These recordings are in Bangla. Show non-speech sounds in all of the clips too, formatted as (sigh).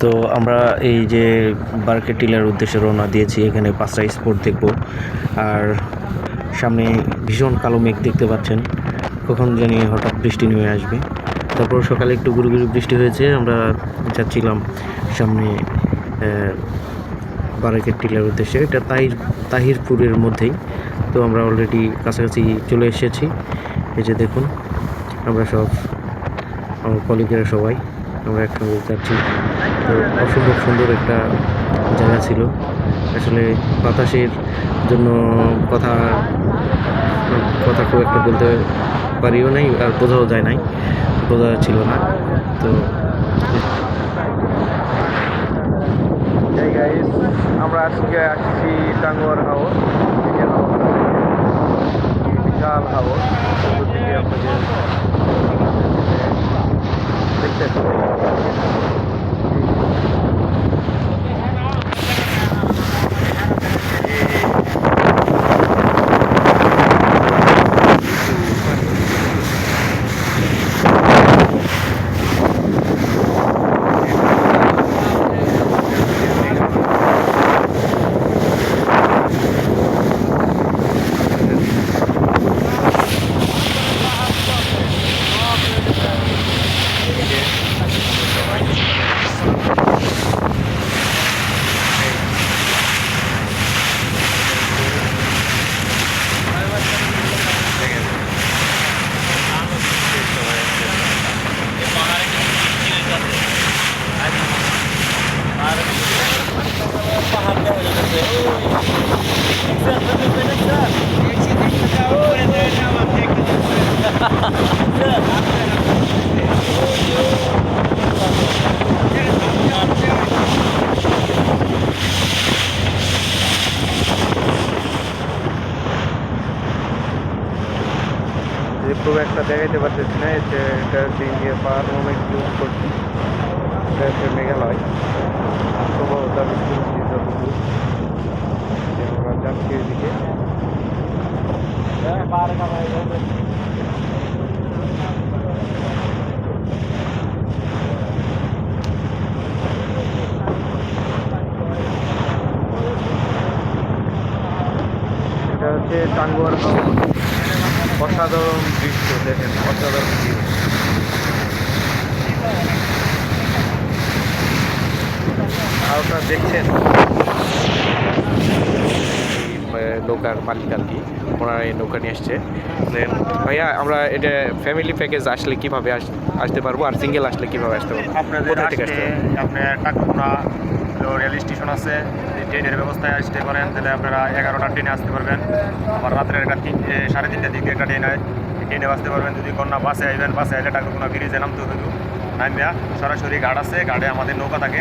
তো আমরা এই যে বারকে টিলার উদ্দেশ্যে রওনা দিয়েছি, এখানে পাঁচটা স্পোর্ট দেখব। আর সামনে ভীষণ কালো মেঘ দেখতে পাচ্ছেন। কখন জানি হঠাৎ বৃষ্টি নেমে আসবে। তারপর সকালে একটু গুরু গুরু বৃষ্টি হয়েছে, আমরা যাচ্ছিলাম সামনে বারাকের টিলার উদ্দেশ্যে। এটা তাহির, তাহিরপুরের মধ্যেই। তো আমরা অলরেডি কাছাকাছি চলে এসেছি। এই যে দেখুন, আমরা সব, আমার কলিগেরা সবাই, আমরা একসঙ্গে যাচ্ছি। তো অসম্ভব সুন্দর একটা জায়গা ছিল। আসলে বাতাসের জন্য কথা কথা খুব একটা বলতে পারিও নাই আর বোঝাও যায় নাই। বোঝা ছিল না। তো আমরা আজকে আসছি টাঙ্গুয়ার হাউস বিশাল আপনাদের দেখতে ハハハ (laughs) খুব একটা দেখাইতে পারতেছি না এটা এটা দিন দিয়ে পাহাড় মোমেন্ট জুম করছি এটা হচ্ছে মেঘালয় সম্ভবত আমি শুনছি যতদূর যে আমরা যাচ্ছি এদিকে এটা হচ্ছে টাঙ্গুয়ার অসাধারণ দৃশ্য দেখেন অসাধারণ দৃশ্য আর ওটা দেখছেন? নৌকার মালিক আর কি। ওনারা এই নৌকা নিয়ে Then, ভাইয়া আমরা এটা ফ্যামিলি প্যাকেজ আসলে কীভাবে আস- আসতে পারব আর সিঙ্গেল আসলে কীভাবে আসতে পারব? কোথা থেকে আসতে আপনার রেল স্টেশন আছে ট্রেনের ব্যবস্থায় আসতে পারেন তাহলে আপনারা এগারোটা ট্রেনে আসতে পারবেন। আবার রাত্রের একটা তিন সাড়ে তিনটের দিকে একটা ট্রেন হয় ট্রেনে আসতে পারবেন। যদি কন্যা বাসে আসবেন বাসে আসলে টাকুনা ব্রিজে নামতে হবে নামিয়া সরাসরি ঘাট আছে ঘাটে আমাদের নৌকা থাকে।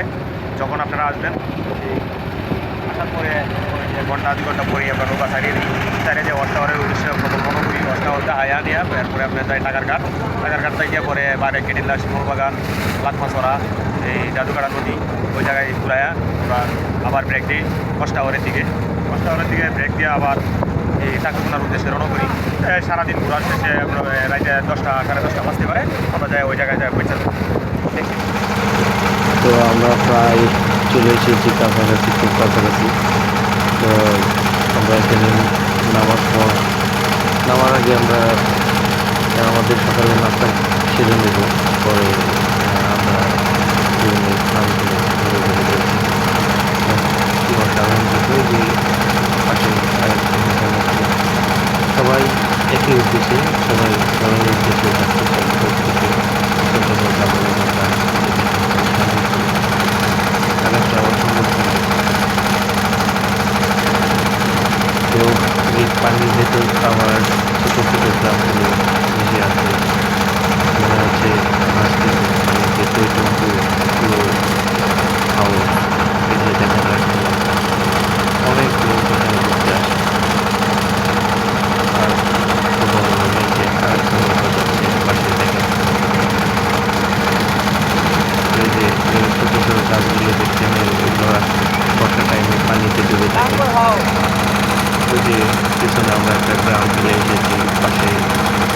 যখন আপনারা আসবেন আসার পরে ঘণ্টা দুই ঘণ্টা পরে আপনার নৌকা ছাড়িয়ে দিই। ছাড়িয়ে যে অষ্টাওয়ারের উদ্দেশ্যে প্রকল্প করি অষ্টাওয়ারটা আয়া নিয়ে এরপরে আপনার যায় টাকার ঘাট টাকার ঘাট থেকে পরে বাইরে কেটিল্লা শিমুলবাগান লাকমাছড়া এই জাদুকাড়া নদী, ওই জায়গায় ঘুরায়া আমরা আবার ব্রেক দিই অষ্টাওয়ারের দিকে। অষ্টাওয়ারের দিকে ব্রেক দিয়ে আবার এই টাকাগুনার উদ্দেশ্যে রওনা করি। সারাদিন ঘোরার শেষে রাইতে দশটা, সাড়ে দশটা বাজতে পারে, আমরা যাই ওই জায়গায় যাই পৌঁছে দেখি তো আমরা প্রায় চলে এসেছি কাছাকাছি, খুব কাছাকাছি। আমরা এখানে নামার পর, নামার আগে আমরা আমাদের সকালে নাস্তা সেরে নেব। পরে আমরা। সবাই একই উদ্দেশ্যে, সবাই সবাই উদ্দেশ্যে যাচ্ছে সব প্রত্যেকে ছোট বড় কাপড়ের মধ্যে আকাশটা অসম্ভব সুন্দর। তো এই পানির ভেতর আবার ছোটো ছোটো গ্রামগুলো মিশে আছে মনে হচ্ছে ভাসতেছে পানিতে টইটুম্বু পুরো হাওয়া যে দেখা যাচ্ছে অনেক লোক এখানে ঘুরতে আসে আর কোথাও মেঘে আর কোনো যাচ্ছে পাশে দেখেন এই যে এই ছোট ছোট গাছগুলো দেখছেন এগুলো বর্ষা টাইমে পানিতে ডুবে থাকে ওই যে পিছনে আমরা একটা গ্রাম চলে এসেছি পাশে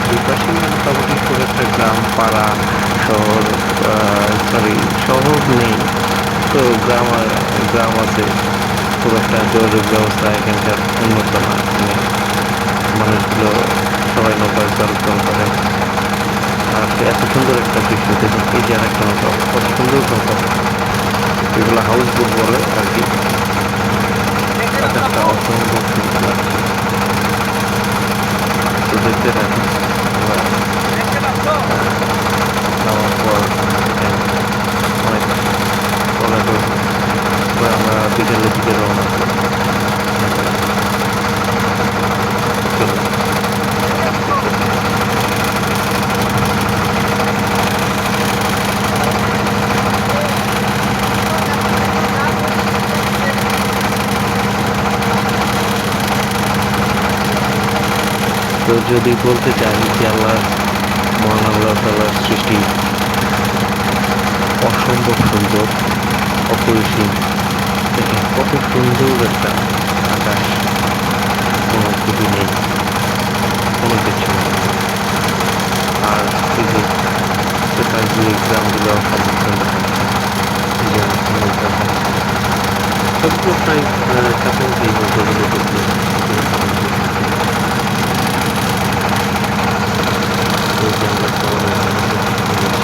দুই পাশে মোটামুটি খুব একটা গ্রাম পাড়া শহর সরি শহর নেই তো গ্রাম গ্রাম আছে। খুব একটা যোগাযোগ ব্যবস্থা এখানকার উন্নত না। মানে মানুষগুলো সবাই নৌকায় চলাচল করে। আর এত সুন্দর একটা দৃশ্য, দেখুন, এই যে আর একটা নৌকা, কত সুন্দর নৌকা। এগুলো হাউস বোট বলে আর কি আকাশটা অসম্ভব সুন্দর তো দেখতে থাকুন আমরা নামার পর এখানে অনেক চলাচল করে আমরা বিকেলের দিকে রওনা করি। চলুন। তো যদি বলতে চাই যে আল্লাহ মহান আল্লাহ তাল্লাহ সৃষ্টি অসম্ভব সুন্দর, অপরিসীম দেখেন কত সুন্দর একটা আকাশ, কোনো কিছু নেই, কোনো কিছু নেই। আর এই যে সেটার যে গ্রামগুলো অসম্ভব সুন্দর। এই যে অনেক গ্রাম সবগুলো প্রায় কাছাকাছি নৌকাগুলো দেখতে এই যে আমরা সবাই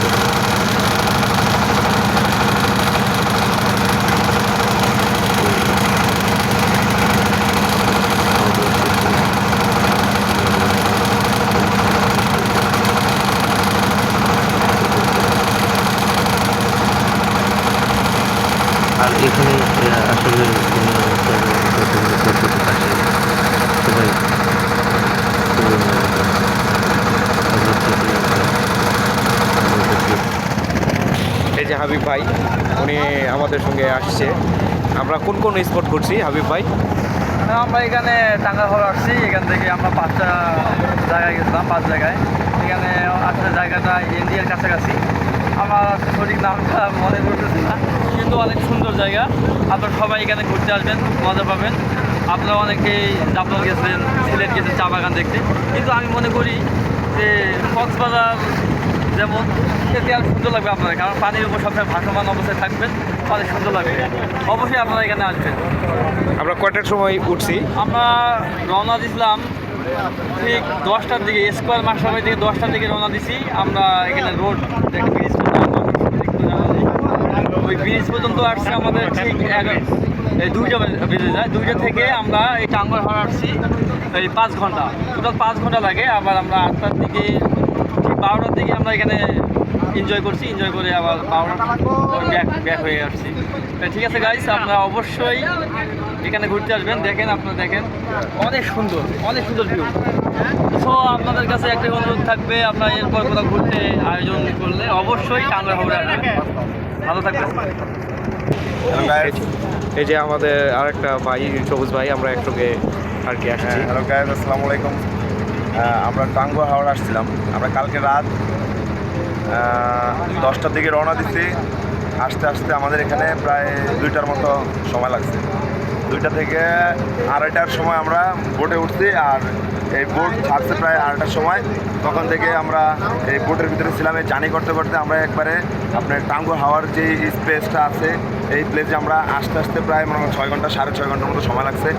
আর এখানে আহ, আসলে কোনো যতগুলো পর্যটক আসে সবাই খুবই মজা করে। আমরা থেকে আমাদেরকে এই যে হাবিব ভাই, উনি আমাদের সঙ্গে আসছে। আমরা কোন কোন স্পট করছি হাবিব ভাই? আমরা এখানে টাঙ্গা হল আসছি, এখান থেকে আমরা পাঁচটা জায়গায় গেছিলাম, পাঁচ জায়গায়। এখানে আসলে জায়গাটা ইন্ডিয়ার কাছাকাছি। আমার সঠিক নামটা মনে পড়তেছে না, কিন্তু অনেক সুন্দর জায়গা। আপনারা সবাই এখানে ঘুরতে আসবেন, মজা পাবেন। আপনারা অনেকেই জাপান গেছেন সিলেট গেছেন চা বাগান দেখতে। কিন্তু আমি মনে করি যে কক্সবাজার যেমন খেতে আর সুন্দর লাগবে আপনাদের। কারণ পানির উপর সবসময় ভাসমান অবস্থায় থাকবেন অনেক সুন্দর লাগবে। অবশ্যই আপনারা এখানে আসবেন। আমরা কয়টার সময় উঠছি? আমরা রওনা দিছিলাম ঠিক দশটার দিকে স্কোয়ার মাসাবাই থেকে দশটার দিকে রওনা দিছি। আমরা এখানে রোড ব্রিজ ওই ব্রিজ পর্যন্ত আসছে আমাদের ঠিক এই দুইটা বেজে- যায়। দুইটা থেকে আমরা এই টাঙ্গর হওয়ার আসছি এই পাঁচ ঘণ্টা। টোটাল পাঁচ ঘণ্টা লাগে। আবার আমরা আটটার দিকে ঠিক বারোটার দিকে আমরা এখানে এনজয় করছি এনজয় করে আবার বারোটা ব্যাক ব্যাক হয়ে আসছি। তা ঠিক আছে গাইস আপনারা অবশ্যই এখানে ঘুরতে আসবেন দেখেন আপনারা দেখেন। অনেক সুন্দর অনেক সুন্দর ভিউ সো আপনাদের কাছে একটা অনুরোধ থাকবে আপনারা এরপর কোথাও ঘুরতে আয়োজন করলে অবশ্যই টাঙ্গা হবে ভালো থাকবেন। এই যে আমাদের আর একটা ভাই সবুজ ভাই আমরা একসঙ্গে আর কি আসছি। হ্যালো গাইজ আসসালামু আলাইকুম। আমরা টাঙ্গো হাওড় আসছিলাম। আমরা কালকে রাত দশটার দিকে রওনা দিছি। আসতে আসতে আমাদের এখানে প্রায় দুইটার মতো সময় লাগছে। দুইটা থেকে আড়াইটার সময় আমরা বোটে উঠছি আর এই বোট ছাড়ছে প্রায় আড়াইটার সময়। তখন থেকে আমরা এই বোটের ভিতরে ছিলাম। এই জার্নি করতে করতে আমরা একবারে আপনার টাঙ্গু হাওয়ার যে স্পেসটা আছে এই প্লেসে আমরা আসতে আসতে প্রায় মনে ছয় ঘণ্টা, সাড়ে ছয় ঘণ্টার মতো সময় লাগছে।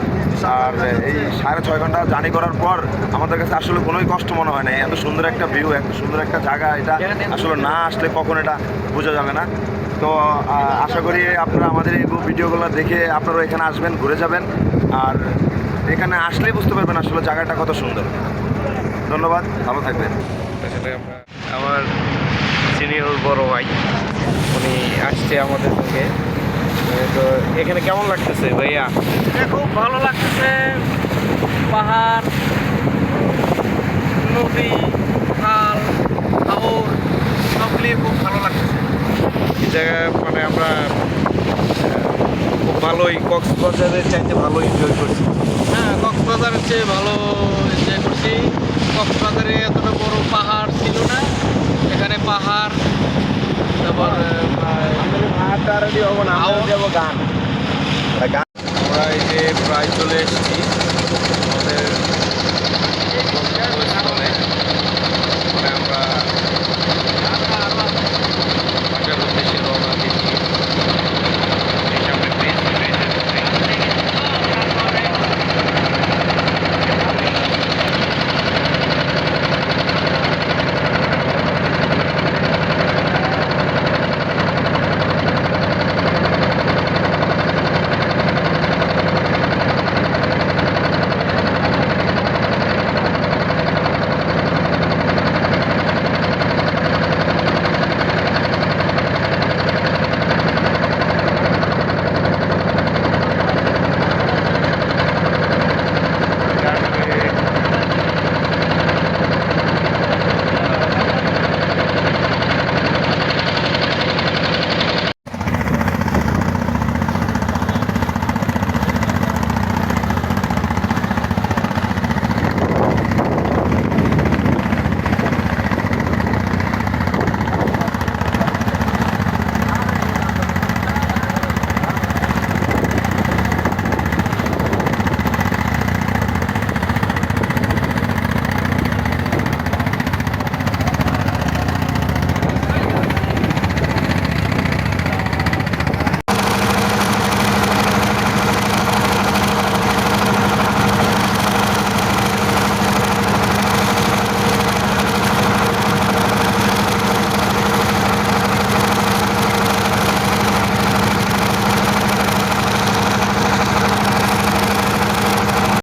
আর এই সাড়ে ছয় ঘণ্টা জার্নি করার পর আমাদের কাছে আসলে কোনোই কষ্ট মনে হয় না। এত সুন্দর একটা ভিউ এত সুন্দর একটা জায়গা, এটা আসলে না আসলে কখন এটা বোঝা যাবে না। তো আশা করি আপনারা আমাদের এই ভিডিওগুলো দেখে আপনারা এখানে আসবেন, ঘুরে যাবেন। আর এখানে আসলেই বুঝতে পারবেন আসলে জায়গাটা কত সুন্দর। ধন্যবাদ, ভালো থাকবেন। আমরা সিনিয়র বড় ভাই, উনি আসছে আমাদের সঙ্গে। তো এখানে কেমন লাগতেছে ভাইয়া? খুব ভালো লাগতেছে। পাহাড় নদী খাল হাওর সব মিলিয়ে খুব ভালো লাগতেছে। এই জায়গায় মানে আমরা খুব ভালোই কক্সবাজারের চাইতে ভালো এনজয় করছি। হ্যাঁ কক্সবাজারের চেয়ে ভালো এনজয় করছি। কক্সবাজারে এতটা বড় পাহাড় ছিল না। এখানে পাহাড় তারপর আমরা এই যে প্রায় চলে এসেছি।